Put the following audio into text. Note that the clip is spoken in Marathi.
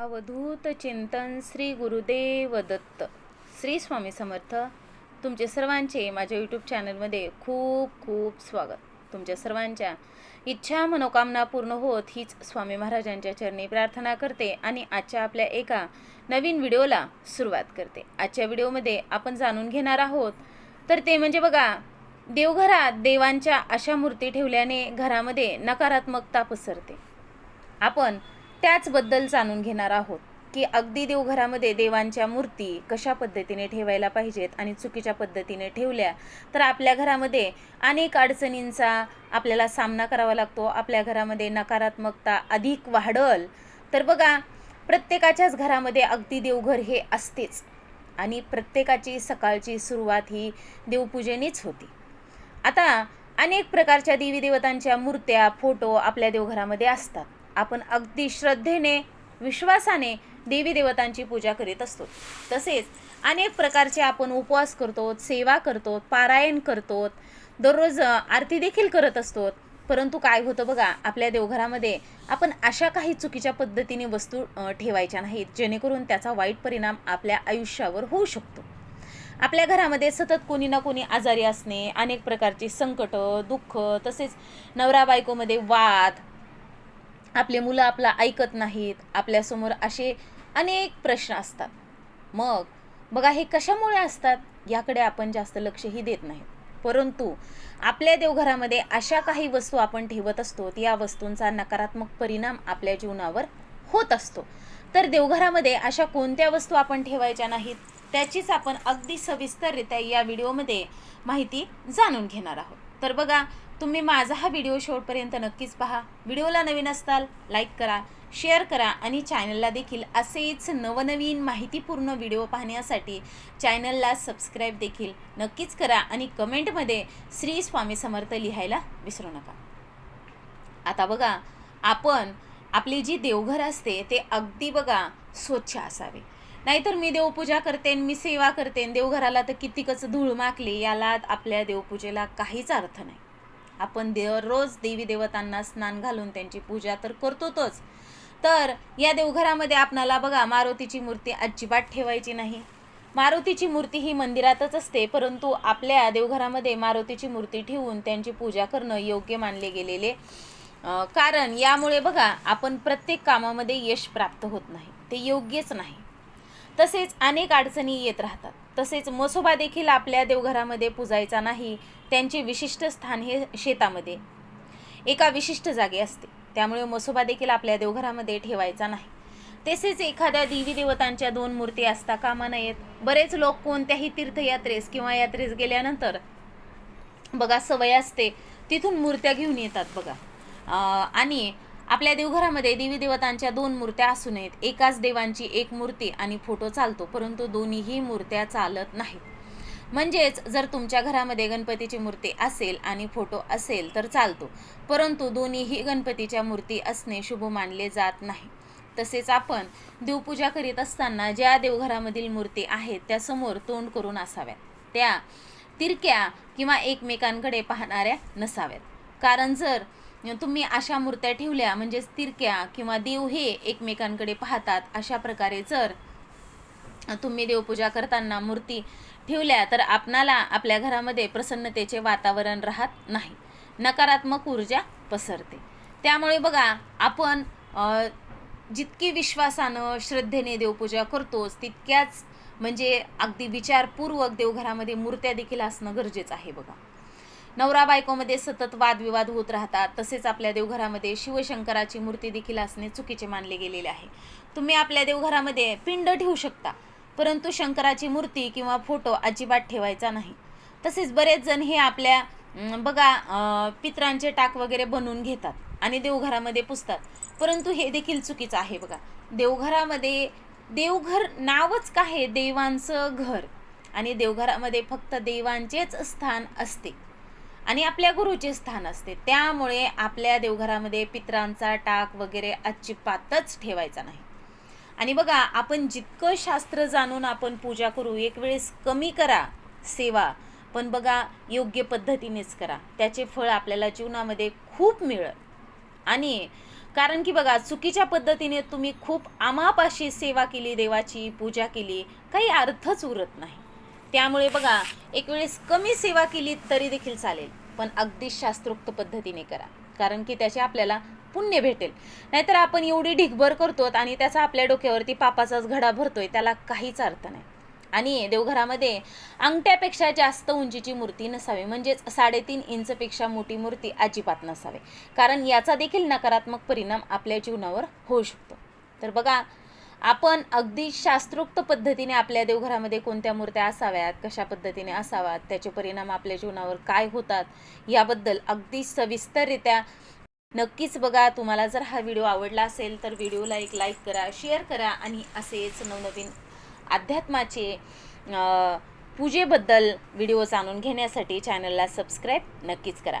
अवधूत चिंतन श्री गुरुदेव दत्त. श्री स्वामी समर्थ. तुमचे सर्वांचे माझ्या यूट्यूब चॅनलमध्ये खूप खूप स्वागत. तुमच्या सर्वांच्या इच्छा मनोकामना पूर्ण होत हीच स्वामी महाराजांच्या चरणी प्रार्थना करते आणि आजच्या आपल्या एका नवीन व्हिडिओला सुरुवात करते. आजच्या व्हिडिओमध्ये आपण जाणून घेणार आहोत तर ते म्हणजे बघा देवघरात देवांच्या अशा मूर्ती ठेवल्याने घरामध्ये नकारात्मकता पसरते. आपण त्याचबद्दल जाणून घेणार आहोत की अगदी देवघरामध्ये देवांच्या मूर्ती कशा पद्धतीने ठेवायला पाहिजेत आणि चुकीच्या पद्धतीने ठेवल्या तर आपल्या घरामध्ये अनेक अडचणींचा आपल्याला सामना करावा लागतो. आपल्या घरामध्ये नकारात्मकता अधिक वाढल तर बघा प्रत्येकाच्याच घरामध्ये अगदी देवघर हे असतेच आणि प्रत्येकाची सकाळची सुरुवात ही देवपूजेनेच होती. आता अनेक प्रकारच्या देवी देवतांच्या मूर्त्या फोटो आपल्या देवघरामध्ये असतात. आपण अगदी श्रद्धेने विश्वासाने देवी देवतांची पूजा करीत असतो. तसेच अनेक प्रकारचे आपण उपवास करतो सेवा करतो पारायण करतो दररोज आरती देखील करत असतो परंतु काय होतं बघा आपल्या देवघरामध्ये आपण अशा काही चुकीच्या पद्धतीने वस्तू ठेवायच्या नाहीत जेणेकरून त्याचा वाईट परिणाम आपल्या आयुष्यावर होऊ शकतो. आपल्या घरामध्ये सतत कोणी ना कोणी आजारी असणे अनेक प्रकारची संकटं दुःख तसेच नवरा बायकोमध्ये वाद आपले मुलं आपला ऐकत नाहीत आपल्यासमोर असे अनेक प्रश्न असतात. मग बघा हे कशामुळे असतात? याकडे आपण जास्त लक्षही देत नाही. परंतु आपल्या देवघरामध्ये अशा काही वस्तू आपण ठेवत असतो या वस्तूंचा नकारात्मक परिणाम आपल्या जीवनावर होत असतो. तर देवघरामध्ये अशा कोणत्या वस्तू आपण ठेवायच्या नाहीत त्याचीच आपण अगदी सविस्तररित्या या व्हिडिओमध्ये माहिती जाणून घेणार आहोत. तर बघा तुम्ही माझा हा व्हिडिओ शेवटपर्यंत नक्कीच पहा. व्हिडिओला नवीन असताल लाईक करा शेअर करा आणि चॅनलला देखील असेच नवनवीन माहितीपूर्ण व्हिडिओ पाहण्यासाठी चॅनलला सबस्क्राईब देखील नक्कीच करा आणि कमेंटमध्ये श्री स्वामी समर्थ लिहायला विसरू नका. आता बघा आपण आपली जी देवघर असते ते अगदी बघा स्वच्छ असावे. नाहीतर मी देवपूजा करते मी सेवा करते देवघराला तर कितीकच धूळ माकली याला आपल्या देवपूजेला काहीच अर्थ नाही. आपण दररोज देवी देवतांना स्नान घालून त्यांची पूजा तर करतोच तर या देवघरामध्ये आपणाला बघा मारुतीची मूर्ती अजिबात ठेवायची नाही. मारुतीची मूर्ती ही मंदिरातच असते परंतु आपल्या देवघरामध्ये मारुतीची मूर्ती ठेवून त्यांची पूजा करणं योग्य मानले गेलेले कारण यामुळे बघा आपण प्रत्येक कामामध्ये यश प्राप्त होत नाही. ते योग्यच नाही. तसेच अनेक अडचणी येत राहतात. तसेच मसोबा देखील आपल्या देवघरामध्ये पुजायचा नाही त्यांचे विशिष्ट स्थान हे शेतामध्ये. एका विशिष्ट जागे असते. त्यामुळे मसोबा देखील आपल्या देवघरामध्ये ठेवायचा नाही. तसेच एखाद्या देवी देवतांच्या दोन मूर्ती असता कामा नयेत. बरेच लोक कोणत्याही तीर्थयात्रेस किंवा यात्रेस गेल्यानंतर बघा सवय असते तिथून मूर्त्या घेऊन येतात बघा. आणि आपल्या देवघरामध्ये देवी देवतांच्या दोन मूर्त्या असू नयेत एकाच देवांची एक मूर्ती आणि फोटो चालतो परंतु दोन्हीही मूर्त्या चालत नाहीत. म्हणजेच जर तुमच्या घरामध्ये गणपतीची मूर्ती असेल आणि फोटो असेल तर चालतो परंतु दोन्हीही गणपतीच्या मूर्ती असणे शुभ मानले जात नाही. तसेच आपण देवपूजा करीत असताना ज्या देवघरामधील मूर्ती आहेत त्या समोर तोंड करून असाव्यात. त्या तिरक्या किंवा एकमेकांकडे पाहणाऱ्या नसाव्यात. कारण जर म्हणजे तुम्ही अशा मूर्त्या ठेवल्या म्हणजेच तिरक्या किंवा देव हे एकमेकांकडे पाहतात अशा प्रकारे जर तुम्ही देवपूजा करताना मूर्ती ठेवल्या तर आपणाला आपल्या घरामध्ये प्रसन्नतेचे वातावरण राहत नाही. नकारात्मक ऊर्जा पसरते. त्यामुळे बघा आपण जितकी विश्वासानं श्रद्धेने देवपूजा करतोच तितक्याच म्हणजे अगदी विचारपूर्वक देवघरामध्ये मूर्त्या देखील असणं गरजेचं आहे बघा. नवरा बायकोमध्ये सतत वादविवाद होत राहतात. तसेच आपल्या देवघरामध्ये शिवशंकराची मूर्ती देखील असणे चुकीचे मानले गेलेले आहे. तुम्ही आपल्या देवघरामध्ये पिंड ठेवू शकता परंतु शंकराची मूर्ती किंवा फोटो अजिबात ठेवायचा नाही. तसेच बरेच जण हे आपल्या बघा पित्रांचे टाक वगैरे बनवून घेतात आणि देवघरामध्ये पुसतात. परंतु हे देखील चुकीचं आहे बघा. देवघरामध्ये देवघर नावच काय आहे? देवांचं घर. आणि देवघरामध्ये फक्त देवांचेच स्थान असते. आणि आपल्या गुरुचे स्थान असते. त्यामुळे आपल्या देवघरामध्ये पित्रांचा टाक वगैरे अजिबातच ठेवायचा नाही. आणि बघा आपण जितकं शास्त्र जाणून आपण पूजा करू एक वेळेस कमी करा सेवा पण बघा योग्य पद्धतीनेच करा. त्याचे फळ आपल्याला जीवनामध्ये खूप मिळेल. आणि कारण की बघा चुकीच्या पद्धतीने तुम्ही खूप आमापाशी सेवा केली देवाची पूजा केली काही अर्थच उरत नाही. त्यामुळे बघा एक वेळेस कमी सेवा केली तरी देखील चालेल पण अगदी शास्त्रोक्त पद्धतीने करा. कारण की त्याचे आपल्याला पुण्य भेटेल. नाहीतर आपण एवढी ढिगभर करतो आणि त्याचा आपल्या डोक्यावरती पापाचाच घडा भरतोय त्याला काहीच अर्थ नाही. आणि देवघरामध्ये अंगठ्यापेक्षा जास्त उंचीची मूर्ती नसावी म्हणजेच साडेतीन इंचपेक्षा मोठी मूर्ती अजिबात नसावी. कारण याचा देखील नकारात्मक परिणाम आपल्या जीवनावर होऊ शकतो. तर बघा आपण अगदी शास्त्रोक्त पद्धतीने आपल्या देवघरामध्ये कोणत्या मूर्त्या असाव्यात कशा पद्धतीने असाव्यात त्याचे परिणाम आपल्या जीवनावर काय होतात याबद्दल अगदी सविस्तररित्या नक्कीच बघा. तुम्हाला जर हा व्हिडिओ आवडला असेल तर व्हिडिओला एक लाईक करा शेअर करा आणि असेच नवनवीन अध्यात्माचे पूजेबद्दल व्हिडिओ जाणून घेण्यासाठी चॅनलला सबस्क्राईब नक्कीच करा.